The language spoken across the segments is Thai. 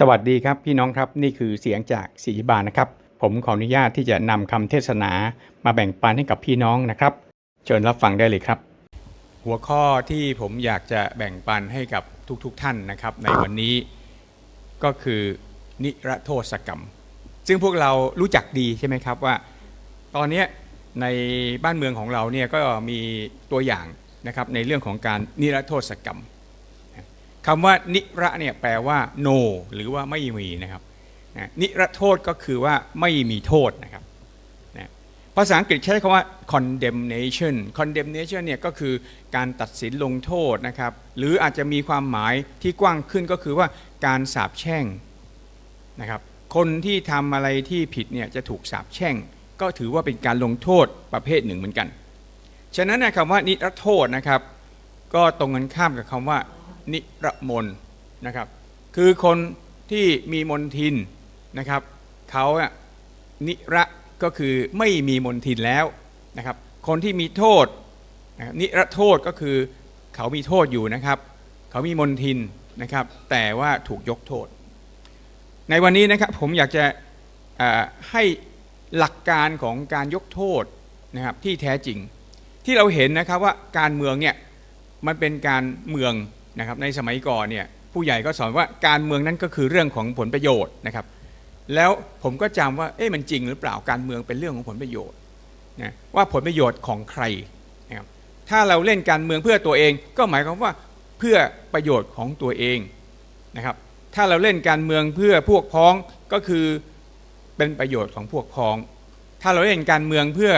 สวัสดีครับพี่น้องครับนี่คือเสียงจากศรีบาลนะครับ ผมขออนุญาตที่จะนำคำเทศนามาแบ่งปันให้กับพี่น้องนะครับ เชิญรับฟังได้เลยครับ หัวข้อที่ผมอยากจะแบ่งปันให้กับทุกๆทท่านนะครับ ในวันนี้ก็คือนิรโทษกรรม ซึ่งพวกเรารู้จักดีใช่ไหมครับว่า ตอนนี้ในบ้านเมืองของเราเนี่ยก็มีตัวอย่างนะครับในเรื่องของการนิรโทษกรรม คำว่านิระเนี่ยแปลว่า no หรือว่าไม่มีนะครับนะนิรโทษก็คือว่าไม่มีโทษนะครับนะภาษาอังกฤษใช้คำว่า condemnation condemnation เนี่ยก็คือการตัดสินลงโทษนะครับ หรืออาจจะมีความหมายที่กว้างขึ้นก็คือว่าการสาปแช่งนะครับ คนที่ทำอะไรที่ผิดเนี่ยจะถูกสาปแช่ง ก็ถือว่าเป็นการลงโทษประเภทหนึ่งเหมือนกัน ฉะนั้นนะคำว่านิรโทษนะครับ ก็ตรงกันข้ามกับคำว่า นิรมนนะครับ คือคนที่มีมนทินนะครับเขาอะนิระก็คือไม่มีมนทินแล้วนะครับ คนที่มีโทษน,นิรโทษก็คือเขามีโทษอยู่นะครับ เขามีมนทินนะครับ แต่ว่าถูกยกโทษ ในวันนี้นะครับผมอยากจะให้หลักการของการยกโทษนะครับที่แท้จริง ที่เราเห็นนะครับว่าการเมืองเนี่ยมันเป็นการเมือง นะครับในสมัยก่อนเนี่ยผู้ใหญ่ก็สอนว่าการเมืองนั้นก็คือเรื่องของผลประโยชน์นะครับแล้วผมก็จำว่าเอ๊ะมันจริงหรือเปล่าการเมืองเป็นเรื่องของผลประโยชน์นะว่าผลประโยชน์ของใครนะครับถ้าเราเล่นการเมืองเพื่อตัวเองก็หมายความว่าเพื่อประโยชน์ของตัวเองนะครับถ้าเราเล่นการเมืองเพื่อพวกพ้องก็คือเป็นประโยชน์ของพวกพ้อง ถ้าเราเล่นการเมืองเพื่อ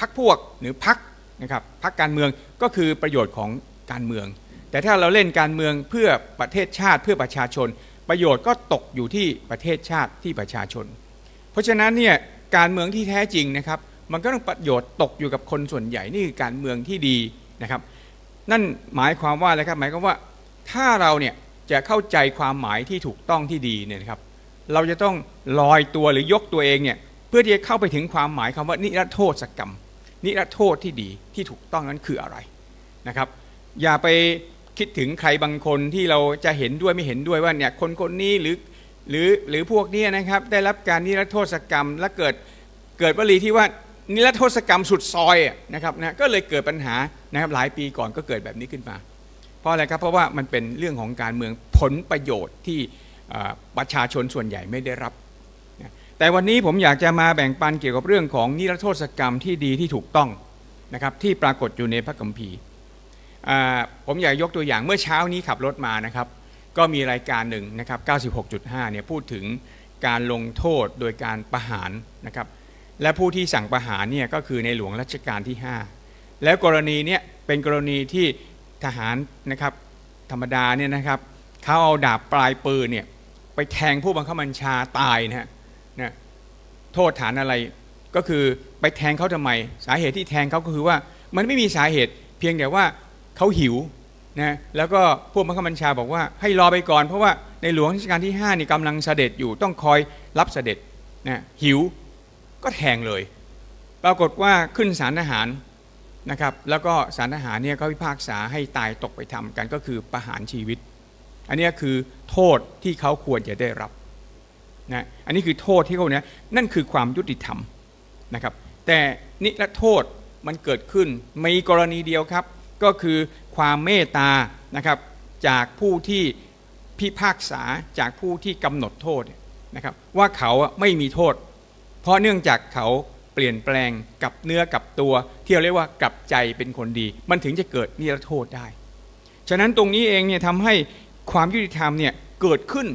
พักพวกหรือพักนะครับพักการเมืองก็คือประโยชน์ของการเมือง แต่ถ้าเราเล่นการเมืองเพื่อประเทศชาติเพื่อประชาชน ประโยชน์ก็ตกอยู่ที่ประเทศชาติที่ประชาชน เพราะฉะนั้นเนี่ยการเมืองที่แท้จริงนะครับ มันก็ต้องประโยชน์ตกอยู่กับคนส่วนใหญ่นี่คือการเมืองที่ดีนะครับ นั่นหมายความว่าอะไรครับหมายความว่าถ้าเราเนี่ยจะเข้าใจความหมายที่ถูกต้องที่ดีเนี่ยนะครับ เราจะต้องลอยตัวหรือยกตัวเองเนี่ยเพื่อที่จะเข้าไปถึงความหมายคำว่านิรโทษกรรม นิรโทษที่ดีที่ถูกต้องนั้นคืออะไรนะครับ อย่าไป คิดถึงใครบางคนที่เราจะเห็นด้วยไม่เห็นด้วยว่าเนี่ยคนคนนี้หรือหรือหรือพวกนี้นะครับได้รับการนิรโทษกรรมและเกิดเกิดวลีที่ว่านิรโทษกรรมสุดซอยนะครับนะก็เลยเกิดปัญหานะครับหลายปีก่อนก็เกิดแบบนี้ขึ้นมา เพราะอะไรครับเพราะว่ามันเป็นเรื่องของการเมืองผลประโยชน์ที่ประชาชนส่วนใหญ่ไม่ได้รับ แต่วันนี้ผมอยากจะมาแบ่งปันเกี่ยวกับเรื่องของนิรโทษกรรมที่ดีที่ถูกต้องนะครับที่ปรากฏอยู่ในพระคัมภีร์ ผมอยากยกตัวอย่างเมื่อเช้านี้ขับรถมานะครับ ก็มีรายการหนึ่งนะครับ 96.5 เนี่ยพูดถึงการลงโทษโดยการประหารนะครับ และผู้ที่สั่งประหารเนี่ยก็คือในหลวงรัชกาลที่ 5 แล้วกรณีเนี่ยเป็นกรณีที่ทหารนะครับธรรมดาเนี่ยนะครับเขาเอาดาบปลายปืนเนี่ยไปแทงผู้บังคับบัญชาตายนะฮะนะโทษฐานอะไรก็คือไปแทงเขาทำไม สาเหตุที่แทงเขาก็คือว่ามันไม่มีสาเหตุเพียงแต่ว่า เขาหิวนะแล้วก็ผู้บังคับบัญชาบอกว่าให้รอไปก่อน เพราะว่าในหลวงรัชกาลที่5นี่กำลังเสด็จอยู่ต้องคอยรับเสด็จนะหิวก็แทงเลย ปรากฏว่าขึ้นศาลทหารนะครับแล้วก็ศาลทหารเนี่ยก็พิพากษาให้ตายตกไปทำกันก็คือประหารชีวิต อันนี้คือโทษที่เขาควรจะได้รับนะอันนี้คือโทษที่เขาเนี่ยนั่นคือความยุติธรรมนะครับแต่นิรโทษมันเกิดขึ้นมีกรณีเดียวครับ ก็คือความเมตตานะครับจากผู้ที่พิพากษาจากผู้ที่กำหนดโทษนะครับว่าเขาไม่มีโทษ เพราะเนื่องจากเขาเปลี่ยนแปลงกับเนื้อกับตัว ที่เราเรียกว่ากลับใจเป็นคนดี มันถึงจะเกิดนิรโทษได้ ฉะนั้นตรงนี้เองเนี่ยทำให้ความยุติธรรมเนี่ยเกิดขึ้น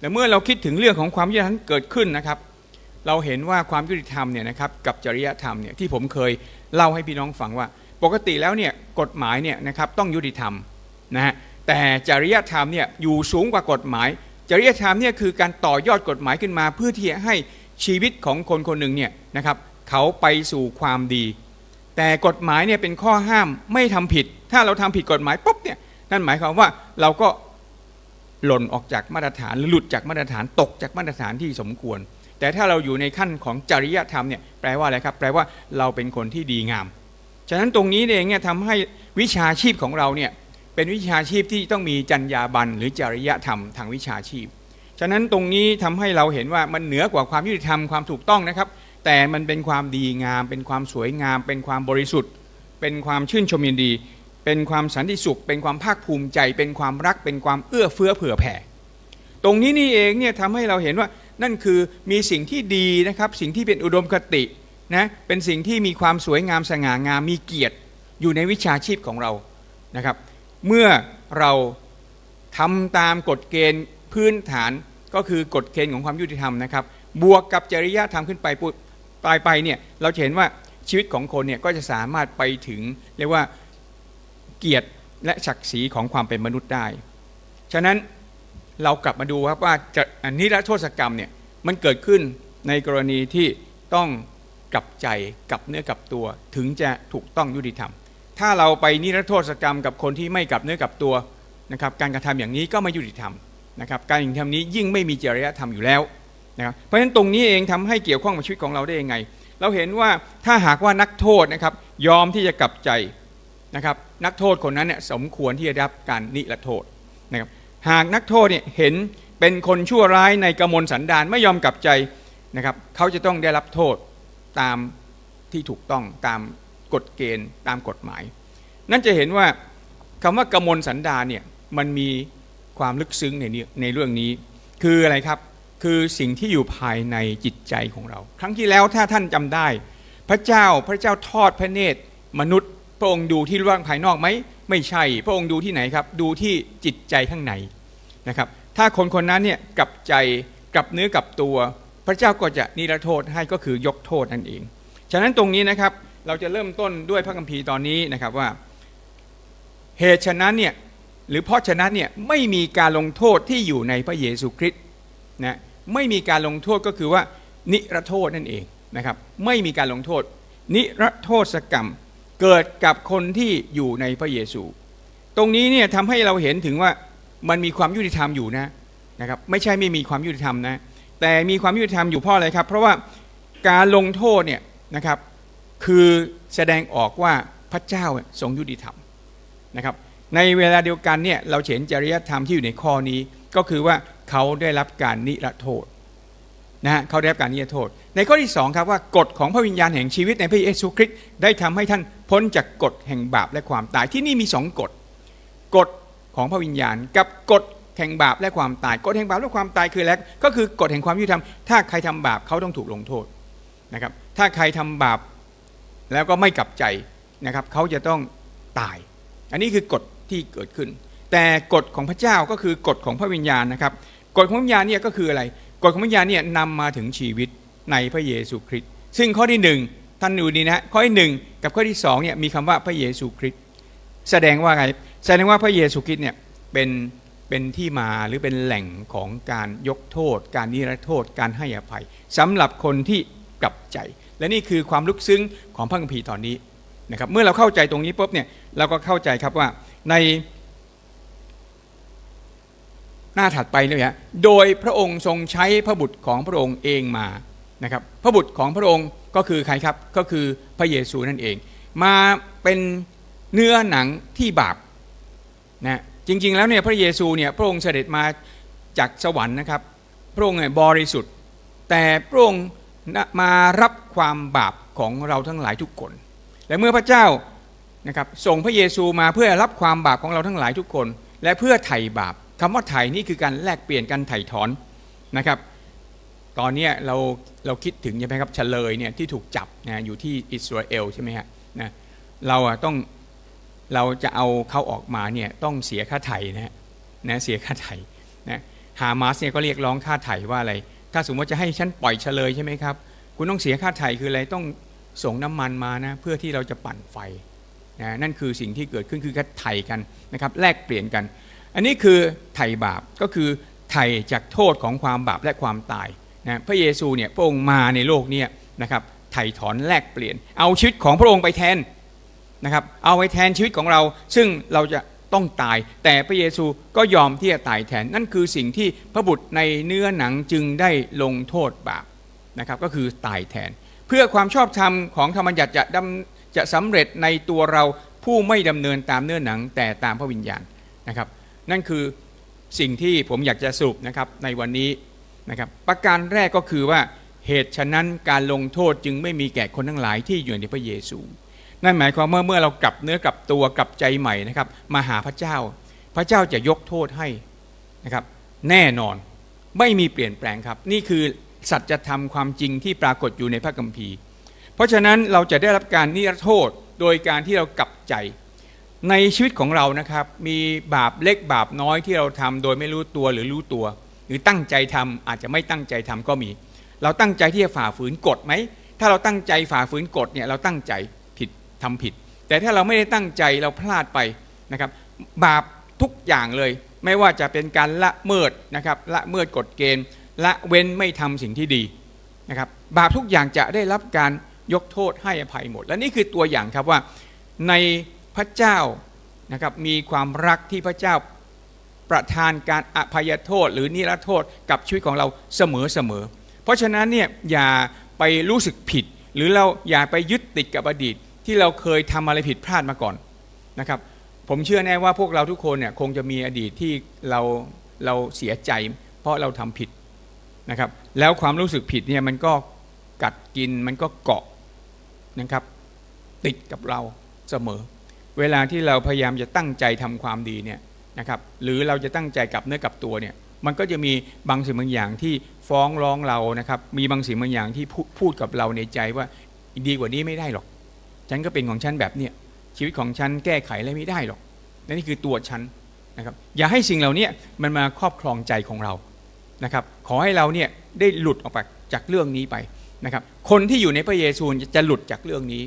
แต่เมื่อเราคิดถึงเรื่องของความยุติธรรมเกิดขึ้นนะครับ เราเห็นว่าความยุติธรรมเนี่ยนะครับกับจริยธรรมเนี่ยที่ผมเคยเล่าให้พี่น้องฟังว่า ปกติแล้วเนี่ยกฎหมายเนี่ยนะครับต้องยุติธรรมนะฮะแต่จริยธรรมเนี่ยอยู่สูงกว่ากฎหมาย จริยธรรมเนี่ยคือการต่อยอดกฎหมายขึ้นมา เพื่อที่จะให้ชีวิตของคนคนหนึ่งเนี่ยนะครับเขาไปสู่ความดี แต่กฎหมายเนี่ยเป็นข้อห้ามไม่ทำผิด ถ้าเราทำผิดกฎหมายปุ๊บเนี่ยนั่นหมายความว่าเราก็หล่นออกจากมาตรฐานหรือหลุดจากมาตรฐานตกจากมาตรฐานที่สมควร แต่ถ้าเราอยู่ในขั้นของจริยธรรมเนี่ยแปลว่าอะไรครับ แปลว่าเราเป็นคนที่ดีงาม ฉะนั้นตรงนี้เองเนี่ยทำให้วิชาชีพของเราเนี่ยเป็นวิชาชีพที่ต้องมีจรรยาบรรณหรือจริยธรรมทางวิชาชีพ ฉะนั้นตรงนี้ทำให้เราเห็นว่ามันเหนือกว่าความยุติธรรมความถูกต้องนะครับ แต่มันเป็นความดีงาม เป็นความสวยงาม เป็นความบริสุทธิ์ เป็นความชื่นชมยินดี เป็นความสันติสุข เป็นความภาคภูมิใจ เป็นความรัก เป็นความเอื้อเฟื้อเผื่อแผ่ ตรงนี้นี่เองเนี่ยทำให้เราเห็นว่านั่นคือมีสิ่งที่ดีนะครับ สิ่งที่เป็นอุดมคติ นะเป็นสิ่งที่มีความสวยงามสง่างามมีเกียรติอยู่ในวิชาชีพของเรานะครับ เมื่อเราทำตามกฎเกณฑ์พื้นฐานก็คือกฎเกณฑ์ของความยุติธรรมนะครับ บวกกับจริยธรรมขึ้นไปปุ๊บปลายไปเนี่ยเราจะเห็นว่าชีวิตของคนเนี่ยก็จะสามารถไปถึงเรียกว่าเกียรติและศักดิ์ศรีของความเป็นมนุษย์ได้ ฉะนั้นเรากลับมาดูครับว่าจะนิรโทษกรรมเนี่ยมันเกิดขึ้นในกรณีที่ต้อง กลับใจกลับเนื้อกลับตัว ถึงจะถูกต้องยุติธรรม ถ้าเราไปนิรโทษกรรมกับคนที่ไม่กลับเนื้อกลับตัวนะครับการกระทำอย่างนี้ก็ไม่ยุติธรรมนะครับการกระทำนี้ยิ่งไม่มีจริยธรรมอยู่แล้วนะครับเพราะฉะนั้นตรงนี้เองทำให้เกี่ยวข้องกับชีวิตของเราได้ยังไง เราเห็นว่าถ้าหากว่านักโทษนะครับยอมที่จะกลับใจนะครับนักโทษคนนั้นเนี่ยสมควรที่จะได้รับการนิรโทษนะครับหากนักโทษเนี่ยเห็นเป็นคนชั่วร้ายในกระมวลสันดานไม่ยอมกลับใจนะครับเขาจะต้องได้รับโทษ ตามที่ถูกต้องตามกฎเกณฑ์ตามกฎหมาย นั่นจะเห็นว่าคำว่ากมลสันดาเนี่ยมันมีความลึกซึ้งในในเรื่องนี้ คืออะไรครับคือสิ่งที่อยู่ภายในจิตใจของเรา ครั้งที่แล้วถ้าท่านจำได้ พระเจ้าพระเจ้าทอดพระเนตร มนุษย์พระองค์ดูที่ร่างภายนอกไหมไม่ใช่ พระองค์ดูที่ไหนครับ ดูที่จิตใจข้างในนะครับ ถ้าคนคนนั้นเนี่ยกลับใจกลับเนื้อกลับตัว พระเจ้าก็จะนิรโทษให้ก็คือยกโทษนั่นเอง ฉะนั้นตรงนี้นะครับเราจะเริ่มต้นด้วยพระคัมภีร์ตอนนี้นะครับว่า เหตุฉะนั้นเนี่ยหรือเพราะฉะนั้นเนี่ยไม่มีการลงโทษที่อยู่ในพระเยซูคริสต์นะไม่มีการลงโทษก็คือว่านิรโทษนั่นเองนะครับไม่มีการลงโทษ นิรโทษกรรมเกิดกับคนที่อยู่ในพระเยซู ตรงนี้เนี่ยทำให้เราเห็นถึงว่ามันมีความยุติธรรมอยู่นะนะครับไม่ใช่ไม่มีความยุติธรรมนะ แต่มีความยุติธรรมอยู่เพราะอะไรครับ เพราะว่าการลงโทษเนี่ยนะครับคือแสดงออกว่าพระเจ้าทรงยุติธรรมนะครับ ในเวลาเดียวกันเนี่ยเราเห็นจริยธรรมที่อยู่ในข้อนี้ก็คือว่าเขาได้รับการนิรโทษนะฮะเขาได้รับการนิรโทษ ในข้อที่สองครับว่ากฎของพระวิญญาณแห่งชีวิตในพระเยซูคริสต์ได้ทำให้ท่านพ้นจากกฎแห่งบาปและความตายที่นี่มีสองกฎ กฎของพระวิญญาณกับกฎ แห่งบาปและความตายกฎแห่งบาปและความตายคืออะไรก็คือกฎแห่งความยุติธรรมถ้าใครทำบาปเขาต้องถูกลงโทษนะครับ ถ้าใครทำบาปแล้วก็ไม่กลับใจนะครับเขาจะต้องตาย อันนี้คือกฎที่เกิดขึ้น แต่กฎของพระเจ้าก็คือกฎของพระวิญญาณนะครับกฎของวิญญาณเนี่ยก็คืออะไรกฎของวิญญาณเนี่ยนำมาถึงชีวิตในพระเยซูคริสต์ซึ่งข้อที่หนึ่งท่านดูดีนะข้อที่หนึ่งกับข้อที่สองเนี่ยมีคำว่าพระเยซูคริสต์แสดงว่าไงแสดงว่าพระเยซูคริสต์เนี่ยเป็น เป็นที่มาหรือเป็นแหล่งของการยกโทษ การนิรโทษ การให้อภัยสำหรับคนที่กลับใจ และนี่คือความลึกซึ้งของพระคัมภีร์ตอนนี้นะครับเมื่อเราเข้าใจตรงนี้ปุ๊บเนี่ยเราก็เข้าใจครับว่าในหน้าถัดไปเลยฮะโดยพระองค์ทรงใช้พระบุตรของพระองค์เองมานะครับพระบุตรของพระองค์ก็คือใครครับก็คือพระเยซูนั่นเอง มาเป็นเนื้อหนังที่บาปนะ จริง ๆ แล้วเนี่ยพระเยซูเนี่ยพระองค์เสด็จมาจากสวรรค์นะครับ พระองค์เนี่ยบริสุทธิ์ แต่พระองค์มารับความบาปของเราทั้งหลายทุกคน และเมื่อพระเจ้านะครับส่งพระเยซูมาเพื่อรับความบาปของเราทั้งหลายทุกคน และเพื่อไถ่บาปคำว่าไถ่นี่คือการแลกเปลี่ยนกันไถ่ถอนนะครับ ตอนนี้เราเราคิดถึงใช่ไหมครับเฉลยเนี่ยที่ถูกจับนะอยู่ที่อิสราเอลใช่ไหมฮะนะเราอะต้อง เราจะเอาเขาออกมาเนี่ยต้องเสียค่าไถ่นะนะเสียค่าไถ่นะฮามาสเนี่ยก็เรียกร้องค่าไถ่ว่าอะไร ถ้าสมมติจะให้ฉันปล่อยเฉลยใช่ไหมครับ คุณต้องเสียค่าไถ่คืออะไรต้องส่งน้ำมันมานะเพื่อที่เราจะปั่นไฟนะนั่นคือสิ่งที่เกิดขึ้นคือการไถ่กันนะครับแลกเปลี่ยนกัน อันนี้คือไถ่บาปก็คือไถ่จากโทษของความบาปและความตายนะพระเยซูเนี่ยพระองค์มาในโลกเนี้นะครับไถ่ถอนแลกเปลี่ยน เอาชีวิตของพระองค์ไปแทน นะครับเอาไปแทนชีวิตของเราซึ่งเราจะต้องตาย แต่พระเยซูก็ยอมที่จะตายแทนนั่นคือสิ่งที่พระบุตรในเนื้อหนังจึงได้ลงโทษบาปนะครับก็คือตายแทน เพื่อความชอบธรรมของธรรมบัญญัติจะดำจะสำเร็จในตัวเราผู้ไม่ดำเนินตามเนื้อหนังแต่ตามพระวิญญาณนะครับนั่นคือสิ่งที่ผมอยากจะสรุปนะครับในวันนี้นะครับประการแรกก็คือว่าเหตุฉะนั้นการลงโทษจึงไม่มีแก่คนทั้งหลายที่อยู่ในพระเยซู นั่นหมายความว่าเมื่อเรากลับเนื้อกลับตัวกลับใจใหม่นะครับ มาหาพระเจ้า พระเจ้าจะยกโทษให้นะครับ แน่นอนไม่มีเปลี่ยนแปลงครับ นี่คือสัจธรรมความจริงที่ปรากฏอยู่ในพระคัมภีร์ เพราะฉะนั้นเราจะได้รับการนิรโทษโดยการที่เรากลับใจ ในชีวิตของเรานะครับ มีบาปเล็กบาปน้อยที่เราทำโดยไม่รู้ตัวหรือรู้ตัว หรือตั้งใจทำอาจจะไม่ตั้งใจทำก็มี เราตั้งใจที่จะฝ่าฝืนกฎไหมถ้าเราตั้งใจฝ่าฝืนกฎเนี่ยเราตั้งใจ ทำผิด แต่ถ้าเราไม่ได้ตั้งใจเราพลาดไปนะครับ บาปทุกอย่างเลย ไม่ว่าจะเป็นการละเมิดนะครับละเมิดกฎเกณฑ์ ละเว้นไม่ทำสิ่งที่ดีนะครับบาปทุกอย่างจะได้รับการยกโทษให้อภัยหมด และนี่คือตัวอย่างครับว่าในพระเจ้านะครับมีความรักที่พระเจ้าประทานการอภัยโทษ หรือนิรโทษกับชีวิตของเราเสมอเสมอ เพราะฉะนั้นเนี่ยอย่าไปรู้สึกผิด หรือเราอย่าไปยึดติดกับอดีต ที่เราเคยทำอะไรผิดพลาดมาก่อนนะครับ ผมเชื่อแน่ว่าพวกเราทุกคนเนี่ยคงจะมีอดีตที่เราเราเสียใจ เพราะเราทำผิดนะครับ แล้วความรู้สึกผิดเนี่ยมันก็กัดกินมันก็เกาะนะครับ ติดกับเราเสมอ เวลาที่เราพยายามจะตั้งใจทำความดีเนี่ยนะครับหรือเราจะตั้งใจกลับเนื้อกลับตัวเนี่ยมันก็จะมีบางสิ่งบางอย่างที่ฟ้องร้องเรานะครับ มีบางสิ่งบางอย่างที่พูพูดกับเราในใจว่าดีกว่านี้ไม่ได้หรอก ฉันก็เป็นของฉันแบบเนี้ยชีวิตของฉันแก้ไขอะไรไม่ได้หรอกและนี่คือตัวฉันนะครับอย่าให้สิ่งเหล่านี้มันมาครอบครองใจของเรานะครับขอให้เราเนี่ยได้หลุดออกไปจากเรื่องนี้ไปนะครับคนที่อยู่ในพระเยซูจะหลุดจากเรื่องนี้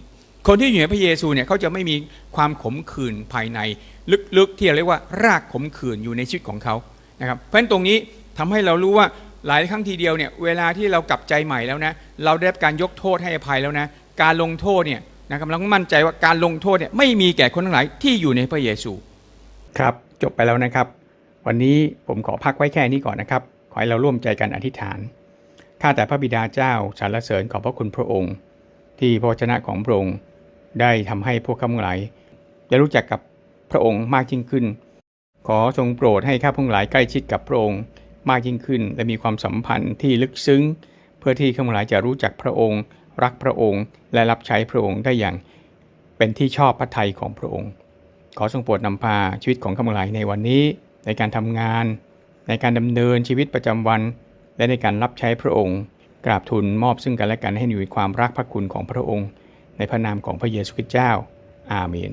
คนที่อยู่ในพระเยซูเนี่ยเขาจะไม่มีความขมขื่นภายใน ลึกๆที่เราเรียกว่ารากขมขื่นอยู่ในชีวิตของเขานะครับเพราะฉะนั้นตรงนี้ทำให้เรารู้ว่าหลายครั้งทีเดียวเนี่ยเวลาที่เรากลับใจใหม่แล้วนะเราได้รับการยกโทษให้อภัยแล้วนะการลงโทษเนี่ย นะครับเราต้องมั่นใจว่าการลงโทษเนี่ยไม่มีแก่คนทั้งหลายที่อยู่ในพระเยซู ครับจบไปแล้วนะครับ วันนี้ผมขอพักไว้แค่นี้ก่อนนะครับ ขอให้เราร่วมใจกันอธิษฐานข้าแต่พระบิดาเจ้าสรรเสริญขอบพระคุณพระองค์ ที่พระวจนะของพระองค์ได้ทำให้พวกข้าพงหลายได้รู้จักกับพระองค์มากยิ่งขึ้น ขอทรงโปรดให้ข้าพงหลายใกล้ชิดกับพระองค์ มากยิ่งขึ้น และมีความสัมพันธ์ที่ลึกซึ้ง เพื่อที่ข้าพงหลายจะรู้จักพระองค์ รักพระองค์และรับใช้พระองค์ได้อย่างเป็นที่ชอบพระทัยของพระองค์ ขอทรงโปรดนำพาชีวิตของข้าพงหลายในวันนี้ในการทำงาน ในการดำเนินชีวิตประจำวัน และในการรับใช้พระองค์ กราบทูลมอบซึ่งกันและกันให้มีความรักพระคุณของพระองค์ ในพระนามของพระเยซูคริสต์เจ้า อาเมน